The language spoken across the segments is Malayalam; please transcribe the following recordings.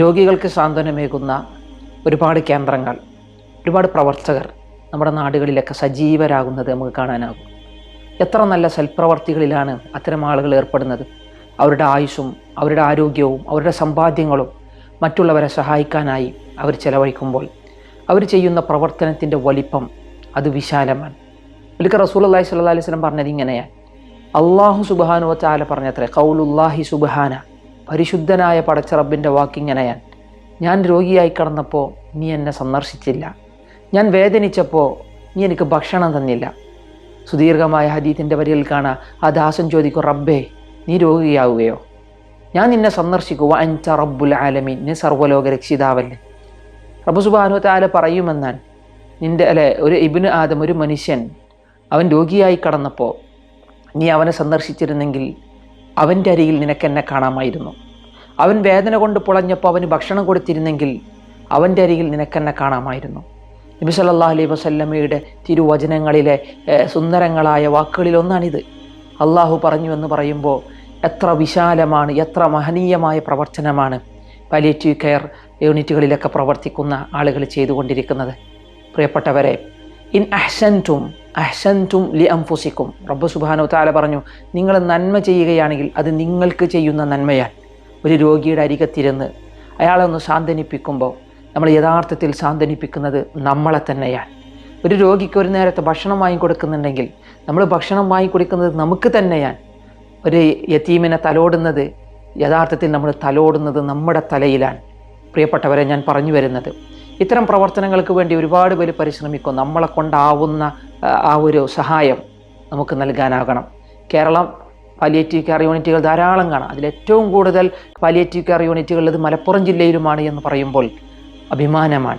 രോഗികൾക്ക് സാന്ത്വനമേകുന്ന ഒരുപാട് കേന്ദ്രങ്ങൾ ഒരുപാട് പ്രവർത്തകർ നമ്മുടെ നാടുകളിലൊക്കെ സജീവരാകുന്നത് നമുക്ക് കാണാനാകും. എത്ര നല്ല സൽപ്രവർത്തികളിലാണ് അത്തരം ആളുകൾ ഏർപ്പെടുന്നത്. അവരുടെ ആയുസ്സും അവരുടെ ആരോഗ്യവും അവരുടെ സമ്പാദ്യങ്ങളും മറ്റുള്ളവരെ സഹായിക്കാനായി അവർ ചെലവഴിക്കുമ്പോൾ അവർ ചെയ്യുന്ന പ്രവർത്തനത്തിന്റെ വലിപ്പം അത് വിശാലമാണ്. ഒരിക്കൽ റസൂൽ അള്ളാഹി സ്വല്ലാ അലൈഹി സ്വലം പറഞ്ഞത് ഇങ്ങനെയാണ്. അള്ളാഹു സുബാനു ചാല പറഞ്ഞത്രേ കൗലുല്ലാഹി സുബഹാന. പരിശുദ്ധനായ പടച്ച റബ്ബിന്റെ വാക്കിങ്ങനെയാൻ. ഞാൻ രോഗിയായി കിടന്നപ്പോൾ നീ എന്നെ സന്ദർശിച്ചില്ല. ഞാൻ വേദനിച്ചപ്പോൾ നീ എനിക്ക് ഭക്ഷണം തന്നില്ല. സുദീർഘമായ ഹദീത്തിന്റെ വരികൾ കാണാം ആ ദാസൻ ചോദിക്കും റബ്ബേ നീ രോഗിയാവുകയോ? ഞാൻ നിന്നെ സന്ദർശിക്കുക അൻച റബ്ബുൽ ആലമീൻ. നീ സർവലോക രക്ഷിതാവല്ലേ. റബ്ബു സുബാനു താല പറയുമെന്നാൻ. നിന്റെ അല്ലെ ഒരു ഇബിന് ആദം ഒരു മനുഷ്യൻ അവൻ രോഗിയായി കടന്നപ്പോൾ നീ അവനെ സന്ദർശിച്ചിരുന്നെങ്കിൽ അവന്റെ അരിയിൽ നിനക്കെന്നെ കാണാമായിരുന്നു. അവൻ വേദന കൊണ്ട് പുളഞ്ഞപ്പോൾ അവന് ഭക്ഷണം കൊടുത്തിരുന്നെങ്കിൽ അവന്റെ അരിയിൽ നിനക്കെന്നെ കാണാമായിരുന്നു. നബി സല്ലാ അലൈഹി വസല്ലമയുടെ തിരുവചനങ്ങളിലെ സുന്ദരങ്ങളായ വാക്കുകളിലൊന്നാണിത്. അള്ളാഹു പറഞ്ഞു എന്ന് പറയുമ്പോൾ എത്ര വിശാലമാണ് എത്ര മഹനീയമായ പ്രവർത്തനമാണ് പാലിയേറ്റീവ് കെയർ യൂണിറ്റുകളിലൊക്കെ പ്രവർത്തിക്കുന്ന ആളുകൾ ചെയ്തുകൊണ്ടിരിക്കുന്നത്. പ്രിയപ്പെട്ടവരെ ഇൻ അഹ്സന്റും അഹ്സന്റും ലി അംഫുസിക്കും റബ്ബ് സുബാനോ താല പറഞ്ഞു നിങ്ങൾ നന്മ ചെയ്യുകയാണെങ്കിൽ അത് നിങ്ങൾക്ക് ചെയ്യുന്ന നന്മയാണ് ഒരു രോഗിയുടെ അരികത്തിരുന്ന് അയാളെ ഒന്ന് സാന്ത്വനിപ്പിക്കുമ്പോൾ നമ്മൾ യഥാർത്ഥത്തിൽ സാന്ത്വനിപ്പിക്കുന്നത് നമ്മളെ തന്നെയാണ്. ഒരു രോഗിക്ക് ഒരു നേരത്തെ ഭക്ഷണം വാങ്ങി കൊടുക്കുന്നുണ്ടെങ്കിൽ നമ്മൾ ഭക്ഷണം വാങ്ങി കൊടുക്കുന്നത് നമുക്ക് തന്നെയാണ്. ഒരു യത്തീമിനെ തലോടുന്നത് യഥാർത്ഥത്തിൽ നമ്മൾ തലോടുന്നത് നമ്മുടെ തലയിലാണ്. പ്രിയപ്പെട്ടവരെ ഞാൻ പറഞ്ഞു വരുന്നത്. ഇത്തരം പ്രവർത്തനങ്ങൾക്ക് വേണ്ടി ഒരുപാട് പേര് പരിശ്രമിക്കും. നമ്മളെ കൊണ്ടാവുന്ന ആ, ഒരു സഹായം നമുക്ക് നൽകാനാകണം. കേരളം പാലിയേറ്റീവ് കെയർ യൂണിറ്റുകൾ ധാരാളം കാണാം. അതിലേറ്റവും കൂടുതൽ പാലിയേറ്റീവ് കെയർ യൂണിറ്റുകൾ ഇത് മലപ്പുറം ജില്ലയിലുമാണ് എന്ന് പറയുമ്പോൾ അഭിമാനമാണ്.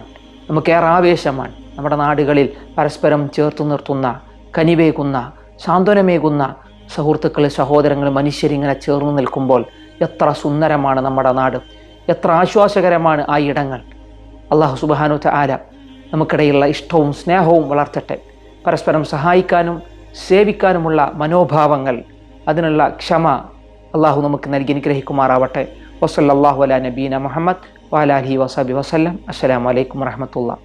നമുക്കേറെ ആവേശമാണ്. നമ്മുടെ നാടുകളിൽ പരസ്പരം ചേർത്തു നിർത്തുന്ന കനിവേകുന്ന സാന്ത്വനമേകുന്ന സുഹൃത്തുക്കൾ സഹോദരങ്ങൾ മനുഷ്യരിങ്ങനെ ചേർന്ന് നിൽക്കുമ്പോൾ എത്ര സുന്ദരമാണ് നമ്മുടെ നാട്. എത്ര ആശ്വാസകരമാണ് ആ ഇടങ്ങൾ. അള്ളാഹു സുബാനു ആല നമുക്കിടയിലുള്ള ഇഷ്ടവും സ്നേഹവും വളർത്തട്ടെ. പരസ്പരം സഹായിക്കാനും സേവിക്കാനുമുള്ള മനോഭാവങ്ങൾ അതിനുള്ള ക്ഷമ അള്ളാഹു നമുക്ക് നൽകി അനുഗ്രഹിക്കുമാറാവട്ടെ. വസല്ലാഹു അല നബീന മുഹമ്മദ് വാലാഹി വസാബി വസ്ലം അസ്സലാമലൈക്കും വറഹമത്തുള്ള